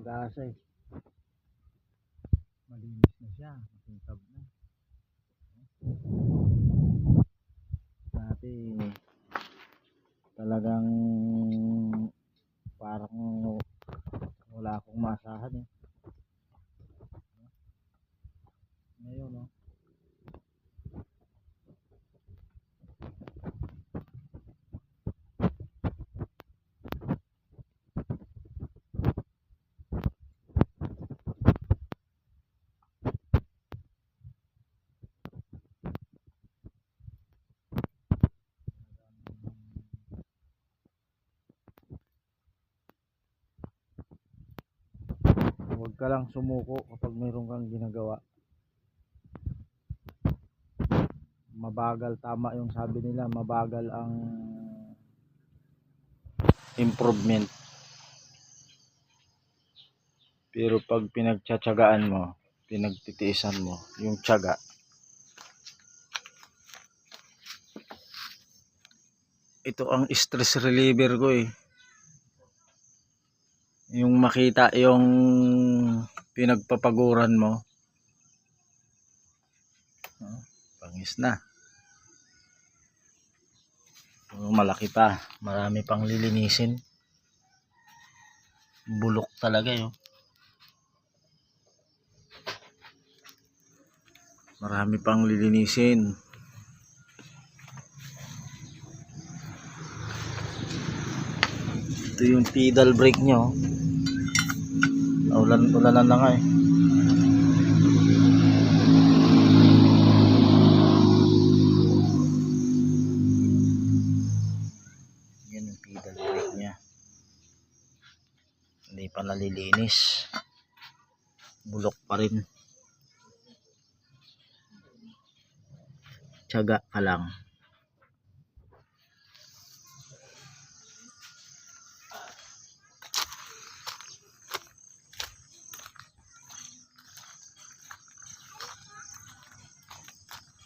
pag-asa eh. Malinis na siya, makintab na. Dati talagang parang wala akong masahan eh. Ngayon no. Huwag ka lang sumuko kapag mayroon kang ginagawa. Mabagal, tama yung sabi nila, mabagal ang improvement. Pero pag pinagtsatsagaan mo, pinagtitiisan mo, yung tiyaga, ito ang stress reliever ko eh yung makita yung pinagpapaguran mo. Oh, pangis na. Oh, malaki pa. Marami pang lilinisin. Bulok talaga yun. Marami pang lilinisin. Ito yung pedal brake nyo ulan ulanan na nga eh. Yan yung pedal brake nya hindi bulok pa rin. Tiyaga ka lang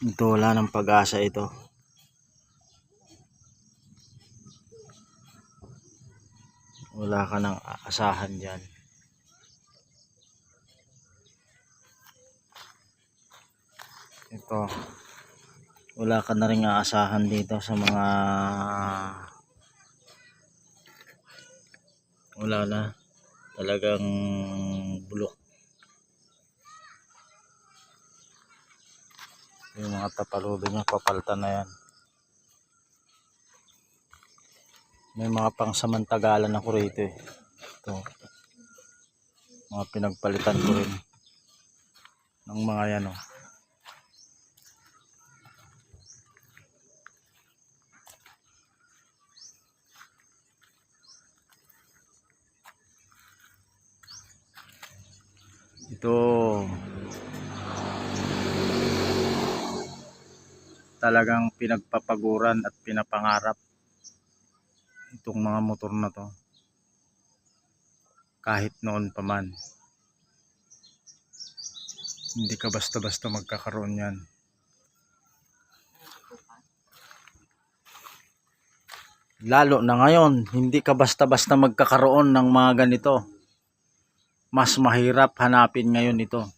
ito wala ng pag-asa ito. Wala ka ng aasahan dyan. Ito. Wala ka na rin aasahan dito sa mga wala na. Talagang bulok yung mga tapaludo niya papalitan na yan. May mga pangsamantagalan ako rito eh. Ito. Mga pinagpalitan ko rin. Ng mga yan oh. Ito talagang pinagpapaguran at pinapangarap itong mga motor na to. Kahit noon pa man. Hindi ka basta basta magkakaroon yan. Lalo na ngayon hindi ka basta basta magkakaroon ng mga ganito. Mas mahirap hanapin ngayon ito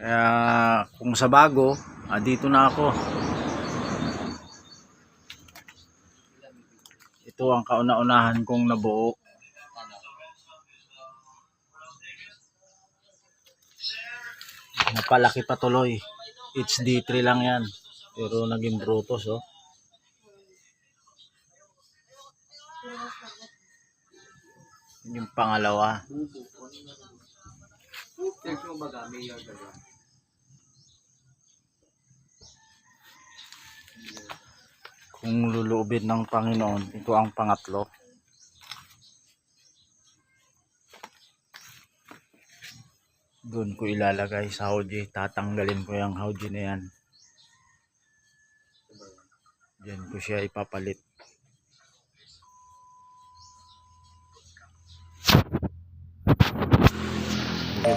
kaya kung sa bago ah, dito na ako. Ito ang kauna-unahan kong nabuo. Napalaki pa tuloy. HD3 lang yan. Pero naging brutos oh. Yun yung pangalawa kung luluobin ng Panginoon ito ang pangatlo. Doon ko ilalagay sa Hauji tatanggalin ko yung Hauji na yan. Diyan ko siya ipapalit